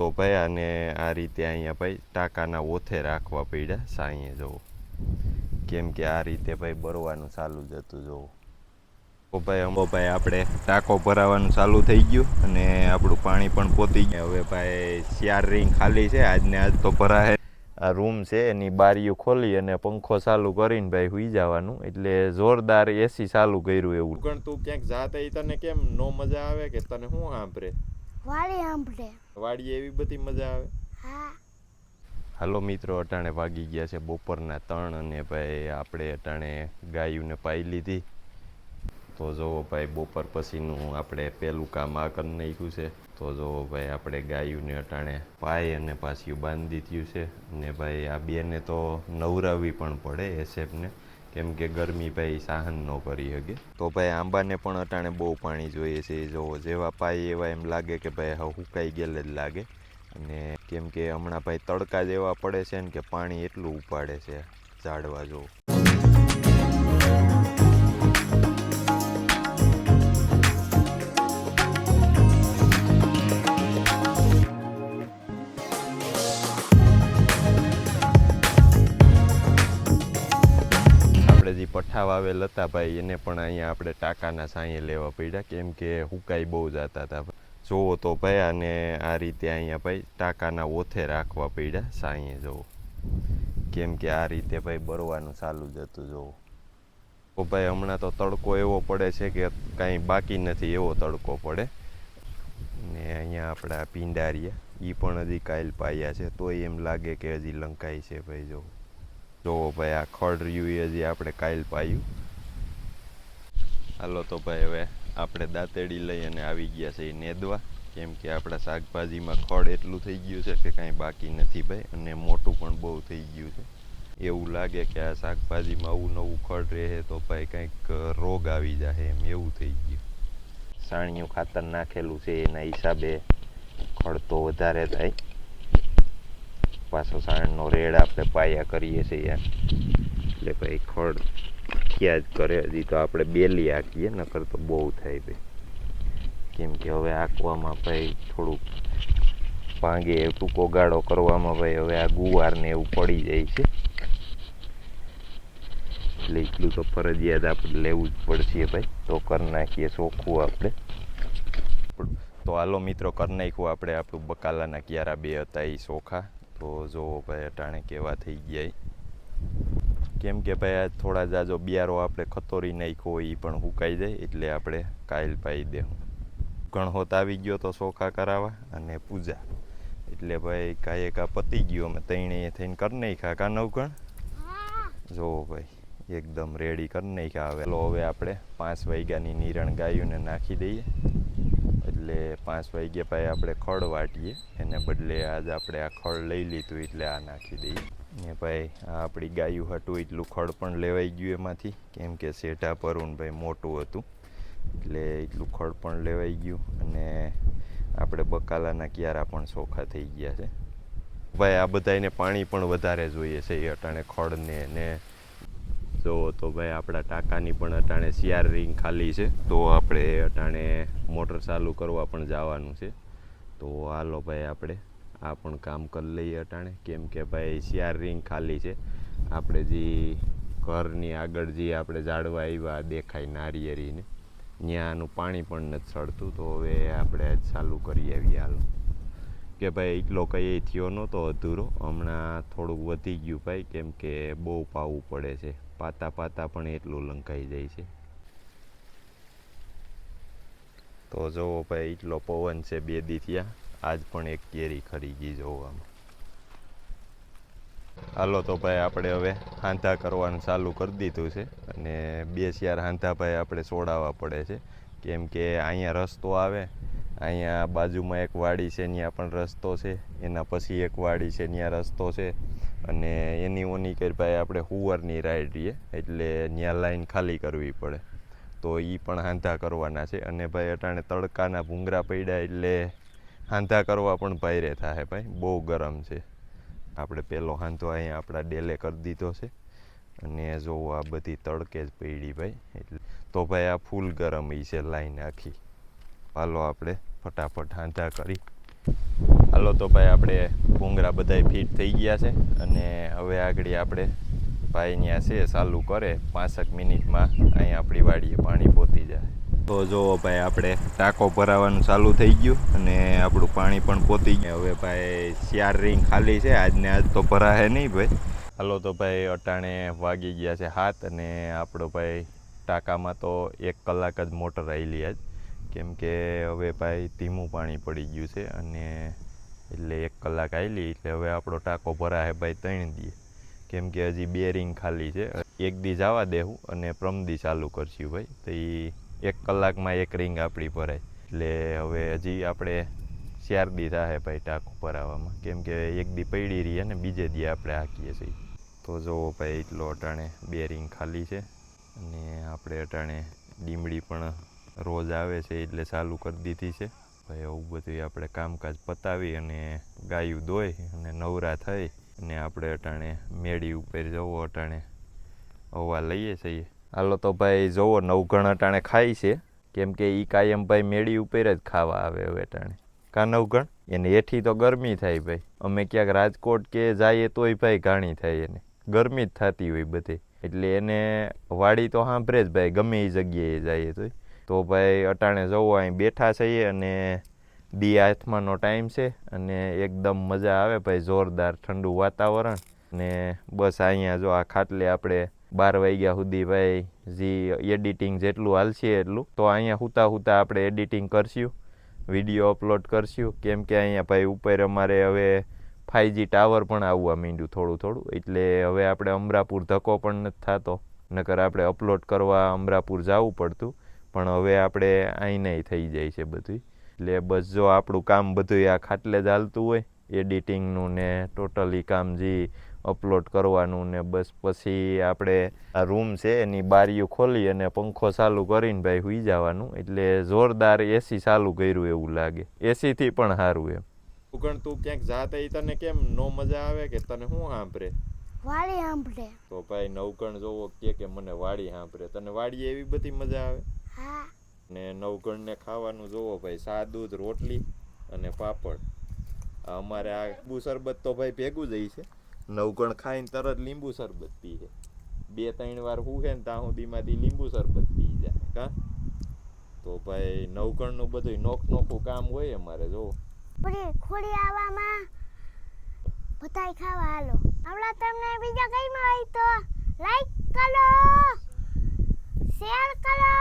તો ભાઈ અને આ રીતે અહીંયા ભાઈ ટાંકાના ઓથે રાખવા પડ્યા સાંઈએ જવો કેમ કે આ રીતે ભાઈ ભરવાનું ચાલુ જ હતું જુઓ તો ભાઈ અંબો ભાઈ આપણે ટાંકો ભરાવાનું ચાલુ થઈ ગયું અને આપણું પાણી પણ પોતી ગયું. હવે ભાઈ ચાર રિંગ ખાલી છે, આજને આજ તો ભરાય. આ રૂમ છે, એની બારીઓ ખોલી અને પંખો ચાલુ કરીને ભાઈ હુઈ જવાનું. એટલે જોરદાર એસી ચાલુ કર્યું એવું. પણ તું ક્યાંક જાતે તને કેમ નો મજા આવે કે તને શું સાંભળે? વાળી સાંભળે વાડીએ એવી બધી મજા આવે? હા. હાલો મિત્રો અટાણે વાગી ગયા છે બપોરના ત્રણ અને ભાઈ આપણે અટાણે ગાયુંને પાઈ લીધી. તો જુઓ ભાઈ બપોર પછીનું આપણે પહેલું કામ આ કરી નાખ્યું છે. તો જુઓ ભાઈ આપણે ગાયુંને અટાણે પાય અને પાછી બાંધી થયું છે. અને ભાઈ આ બેને તો નવરાવવી પણ પડે એસેપને કેમ કે ગરમી ભાઈ સહન ન કરી શકે તો ભાઈ આંબાને પણ અટાણે બહુ પાણી જોઈએ છે. જો જેવા પાય એવા એમ લાગે કે ભાઈ હવે હુકાઈ ગયેલ જ લાગે. અને કેમ કે હમણાં ભાઈ તડકા જેવા પડે છે ને કે પાણી એટલું ઉપાડે છે ઝાડવા જો. આપણે વાવે લતાભાઈ, એને પણ અહીંયા આપણે ટાંકાના સાંયે લેવા પડ્યા. કેમ કે હુકાઈ બહુ જતા હતા. જોવો તો ભાઈ અને આ રીતે અહીંયા ભાઈ ટાંકાના ઓથે રાખવા પડ્યા સાંયે જોવો કેમ કે આ રીતે ભાઈ બરવાનું ચાલુ જ હતું જોવો તો ભાઈ, હમણાં તો તડકો એવો પડે છે કે કાંઈ બાકી નથી, એવો તડકો પડે. ને અહીંયા આપણા પિંડારીયા એ પણ હજી કાયલ પાયા છે. તોય એમ લાગે કે હજી લંકાઈ છે ભાઈ જો જોવો ભાઈ આ ખડ રહ્યું એ હજી આપણે કાયલ પાયું. હાલો તો ભાઈ હવે આપણે દાંતેડી લઈ અને આવી ગયા છે એ નેદવા. કેમ કે આપણા શાકભાજીમાં ખડ એટલું થઈ ગયું છે કે કાંઈ બાકી નથી ભાઈ, અને મોટું પણ બહુ થઈ ગયું છે. એવું લાગે કે આ શાકભાજીમાં આવું નવું ખડ રહે તો ભાઈ કંઈક રોગ આવી જાય એમ એવું થઈ ગયું. સાણિયું ખાતર નાખેલું છે એના હિસાબે ખડ તો વધારે થાય. પાછો સાણનો રેડ આપણે પાયા કરીએ છીએ એટલે ભાઈ ખડ થયા જ કરે, હજી તો આપણે બેલી હાંકીએ, નકર તો બહુ થાય ભાઈ. કેમ કે હવે આંકવામાં ભાઈ થોડુંક ભાંગે ટૂંકો ગાળો કરવામાં ભાઈ હવે આ ગુવાર ને એવું પડી જાય છે. એટલે એટલું તો ફરજિયાત આપણે લેવું જ પડશે ભાઈ. તો કરી નાખીએ ચોખ્ખું આપણે. તો હાલો મિત્રો, કરી નાખ્યું આપણે આપણું બકાલાના ક્યારા બે હતા એ ચોખા. તો જોવો ભાઈ અટાણે કેવા થઈ ગયા કેમ કે ભાઈ આ થોડા જાજો બિયારો આપણે ખતોરી નાખ્યો એ પણ સુકાઈ જાય, એટલે આપણે કાયલ પાઈ દેવું ગણહોત આવી ગયો તો ચોખા કરાવવા અને પૂજા. એટલે ભાઈ કાંઈ કા પતી ગયો, અમે તૈણે થઈને કરી નાખ્યા કા નવગણ જોવો ભાઈ, એકદમ રેડી કરી નાખ્યા. હવે હવે આપણે પાંચ વાગ્યાની નિરણ ગાયોને નાખી દઈએ. એટલે પાંચ વાગ્યા ભાઈ આપણે ખડ વાટીએ. એને બદલે આજ આપણે આ ખડ લઈ લીધું એટલે આ નાખી દઈએ. ને ભાઈ, આ આપણી ગાયું હતું, એટલું ખડ પણ લેવાઈ ગયું એમાંથી. કેમ કે શેઠા ભાઈ મોટું હતું. એટલે એટલું ખડ પણ લેવાઈ ગયું અને આપણે બકાલાના ક્યારા પણ સોખા થઈ ગયા છે. ભાઈ, આ બધાને પાણી પણ વધારે જોઈએ છે, એ અટાણે ખડને ને જો તો ભાઈ આપણા ટાંકાની પણ અટાણે શિયાર રિંગ ખાલી છે. તો આપણે અટાણે મોટર ચાલુ કરવા પણ જવાનું છે. તો હાલો ભાઈ આપણે આ પણ કામ કરી લઈએ અટાણે. કેમ કે ભાઈ શિયાર રિંગ ખાલી છે. આપણે જે ઘરની આગળ જે આપણે ઝાડવા આવ્યા દેખાય નારિયેરીને ત્યાંનું પાણી પણ નથી સડતું તો હવે આપણે ચાલુ કરી આવીએ હાલો. કે ભાઈ એટલો કંઈ થયો નહોતો અધૂરો. હમણાં થોડુંક વધી ગયું ભાઈ. કેમ કે બહુ પાવું પડે છે. પાતા પાતા પણ એટલું લંકાઈ જાય છે. તો જોવો ભાઈ એટલો પવન છે બે દી થયા. આજ પણ એક કેરી ખરી ગઈ જોવામાં. હાલો તો ભાઈ, આપણે હવે હાંધા કરવાનું ચાલુ કરી દીધું છે અને બે શિયાર હાંધા ભાઈ આપણે છોડાવવા પડે છે. કેમ કે અહીંયા રસ્તો આવે, અહીંયા બાજુમાં એક વાડી છે, ત્યાં પણ રસ્તો છે, એના પછી એક વાડી છે, ત્યાં રસ્તો છે. અને એની ઓની કરી ભાઈ આપણે હુવરની રાઈડ રહીએ, એટલે ત્યાં લાઈન ખાલી કરવી પડે. તો એ પણ હાંધા કરવાના છે. અને ભાઈ અટાણે તડકાના ભૂંગરા પડ્યા એટલે હાંધા કરવા પણ ભાઈરે થાય ભાઈ. બહુ ગરમ છે. આપણે પહેલો હાંધો અહીંયા આપણા ડેલે કરી દીધો છે. અને જો આ બધી તડકે જ પડી ભાઈ. એટલે તો ભાઈ આ ફૂલ ગરમ એ છે લાઈન આખી. હાલો આપણે ફટાફટ હાંધા કરી. હાલો તો ભાઈ આપણે ભૂંગરા બધાય ફિટ થઈ ગયા છે અને હવે આગળ આપણે ભાઈ ત્યાં છે, ચાલુ કરે પાંસઠ મિનિટમાં અહીં આપણી વાડીએ પાણી પહોંચી જાય. તો જુઓ ભાઈ આપણે ટાંકો ભરાવાનું ચાલુ થઈ ગયું અને આપણું પાણી પણ પહોંચી ગયું. હવે ભાઈ ચાર રિંગ ખાલી છે, આજને આજ તો ભરાશે નહીં ભાઈ. હાલો તો ભાઈ અટાણે વાગી ગયા છે હાથ અને આપણો ભાઈ ટાંકામાં તો એક કલાક જ મોટર આવેલી આજ. કેમ કે હવે ભાઈ ધીમું પાણી પડી ગયું છે અને એટલે એક કલાક આવેલી એટલે હવે આપણો ટાંકો ભરાશે ભાઈ ત્રણ દીએ કેમ કે હજી બે રિંગ ખાલી છે. એક દી જવા દેવું અને પ્રમદી ચાલુ કરશું ભાઈ. તો એ એક કલાકમાં એક રિંગ આપણી ભરાય. એટલે હવે હજી આપણે ચાર દી થાય ભાઈ ટાંકો ભરાવામાં. કેમ કે એક દી પડી રહીએ ને બીજે દી આપણે હાકીએ છીએ. તો જુઓ ભાઈ, એટલો અટાણે બે રિંગ ખાલી છે અને આપણે અટાણે લીમડી પણ રોજ આવે છે એટલે ચાલુ કરી દીધી છે. ભાઈ આવું બધું આપણે કામકાજ પતાવી અને ગાયું દોઈ અને નવરા થઈ અને આપણે અટાણે મેળી ઉપર જવો, અટાણે હવા લઈએ છીએ. હાલો તો ભાઈ જવો નવઘણ અટાણે ખાય છે. કેમ કે એ કાયમ ભાઈ મેળી ઉપર જ ખાવા આવે હવે અટાણે. કા નવઘણ? એને હેઠી તો ગરમી થાય ભાઈ. અમે ક્યાંક રાજકોટ કે જઈએ તોય ભાઈ ઘાણી થાય એને. ગરમી જ થતી હોય બધે. એટલે એને વાડી તો સાંભળે જ ભાઈ, ગમે એ જગ્યાએ જઈએ તોય. તો ભાઈ અટાણે જવો અહીં બેઠા છીએ અને દી હાથમાંનો ટાઈમ છે અને એકદમ મજા આવે ભાઈ જોરદાર ઠંડુ વાતાવરણ. ને બસ અહીંયા જો આ ખાટલે આપણે બાર વાગ્યા સુધી ભાઈ જે એડિટિંગ જેટલું હાલશે એટલું. તો અહીંયા હુતા હુતા આપણે એડિટિંગ કરશું વીડિયો અપલોડ કરશું. કેમ કે અહીંયા ભાઈ ઉપર અમારે હવે ફાઈજી ટાવર પણ આવવા માંડ્યું થોડું થોડું. એટલે હવે આપણે અમરાપુર ધક્કો પણ નથી થતો. નકર આપણે અપલોડ કરવા અમરાપુર જવું પડતું. પણ હવે આપણે અહીં નહીં થઈ જાય છે બધું એટલે બસ જો આપણું કામ બધું આ ખાટલે જ હાલતું હોય એડિટિંગનું ને ટોટલી કામ જે અપલોડ કરવાનું ને બસ પછી આપણે આ રૂમ છે એની બારીઓ ખોલી અને પંખો ચાલુ કરીને ભાઈ સુઈ જવાનું. એટલે જોરદાર એસી ચાલુ કર્યું એવું લાગે. એસીથી પણ સારું એમ. ઉગણ તું ક્યાંક જાતે તને કેમ? નો મજા આવે કે તને શું સાંભળે? વાળી સાંભળે. તો ભાઈ નવગણ જોવો કે કે મને વાડી સાંભળે? તને વાડી એવી બધી મજા આવે? ને નવગણને ખાવાનું જોવો ભાઈ, સાદું રોટલી અને પાપડ. અમારે આ લીંબુ શરબત તો ભાઈ ભેગું જ છે નવગણ ખાઈને તરત લીંબુ શરબત પી છે બે, ત્રણ વાર હુંખે ને ત્યાં સુધીમાંથી લીંબુ શરબત પી જાય, કા? તો ભાઈ, નવગણનું બધું નોખ નોખું કામ હોય અમારે, જોવો. ખોડી આવવામાં બધાય ખાવા હાલો. આવડા તમને બીજા કઈમાં હોય તો લાઈક કરો શેર કરો.